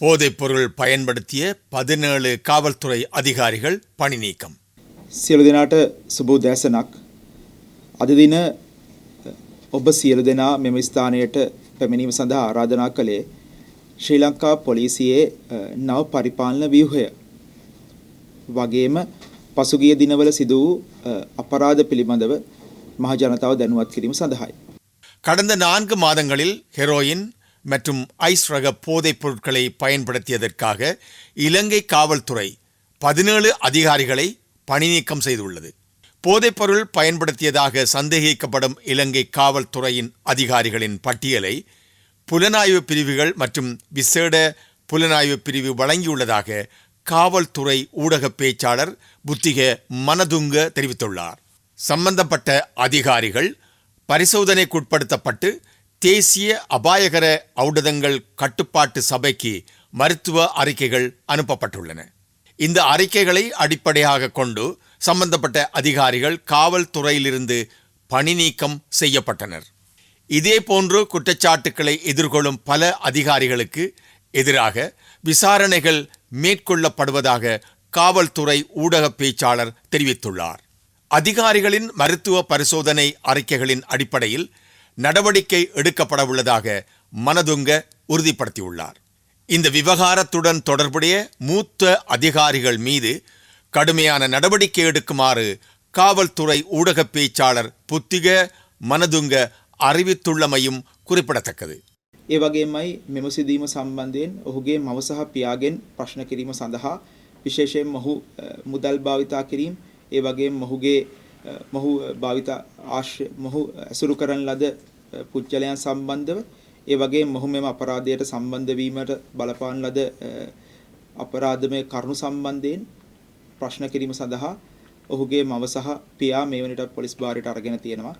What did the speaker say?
போதைப்பொருள் பயன்படுத்திய பதினேழு காவல்துறை அதிகாரிகள் பணி நீக்கம் සියලු දෙනාට සුබෝ දැසනක් අද දින ඔබ සියලු දෙනා මෙම ස්ථානයට පැමිණීම සඳහා ආරාධනා කළේ ශ්‍රී ලංකා පොලිසියේ අ, නව පරිපාලන ව්‍යුහය වගේම පසුගිය දිනවල සිදු වූ අ, අපරාධ පිළිබඳව මහ ජනතාව දැනුවත් කිරීම සඳහායි. கடந்த நான்கு மாதங்களில் ஹெரோயின் மற்றும் ஐஸ் ரக போதைப் பொருட்களை பயன்படுத்தியதற்காக இலங்கை காவல்துறை பதினேழு அதிகாரிகளை பணிநீக்கம் செய்துள்ளது. போதைப்பொருள் பயன்படுத்தியதாக சந்தேகிக்கப்படும் இலங்கை காவல்துறையின் அதிகாரிகளின் பட்டியலை புலனாய்வு பிரிவுகள் மற்றும் விசேட புலனாய்வு பிரிவு வழங்கியுள்ளதாக காவல்துறை ஊடக பேச்சாளர் புத்திக மனதுங்க தெரிவித்துள்ளார். சம்பந்தப்பட்ட அதிகாரிகள் பரிசோதனைக்குட்படுத்தப்பட்டு தேசிய அபாயகர ஔடதங்கள் கட்டுப்பாட்டு சபைக்கு மருத்துவ அறிக்கைகள் அனுப்பப்பட்டுள்ளன. இந்த அறிக்கைகளை அடிப்படையாக கொண்டு சம்பந்தப்பட்ட அதிகாரிகள் காவல்துறையிலிருந்து பணி நீக்கம் செய்யப்பட்டனர். இதேபோன்று குற்றச்சாட்டுக்களை எதிர்கொள்ளும் பல அதிகாரிகளுக்கு எதிராக விசாரணைகள் மேற்கொள்ளப்படுவதாக காவல்துறை ஊடக பேச்சாளர் தெரிவித்துள்ளார். அதிகாரிகளின் மருத்துவ பரிசோதனை அறிக்கைகளின் அடிப்படையில் நடவடிக்கை எடுக்கப்படவுள்ளதாக மனதுங்க உறுதிப்படுத்தியுள்ளார் இந்த விவகாரத்துடன் தொடர்புடைய மூத்த அதிகாரிகள் மீது கடுமையான நடவடிக்கை எடுக்குமாறு காவல்துறை ஊடக பேச்சாளர் புத்திக மனதுங்க அறிவித்துள்ளமையும் குறிப்பிடத்தக்கது. ඒ වගේමයි මෙම සිදුවීම සම්බන්ධයෙන් ඔහුගේ මව සහ පියාගෙන් ප්‍රශ්න කිරීම සඳහා විශේෂයෙන් මොහු අ, මුදල් භාවිතා කිරීම ඒ වගේම මොහුගේ අ, මොහු භාවිතා ආශ්‍රය මොහු ඇසුරු කරන ලද අ, පුද්ගලයන් සම්බන්ධව ඒ වගේම මොහු මෙම අපරාධයට සම්බන්ධ වීමට බලපාන ලද අ, අපරාධමය කරුණු සම්බන්ධයෙන් ප්‍රශ්න කිරීම සඳහා ඔහුගේ මව සහ පියා මේ වනට පොලිස් භාරයට අරගෙන තියෙනවා.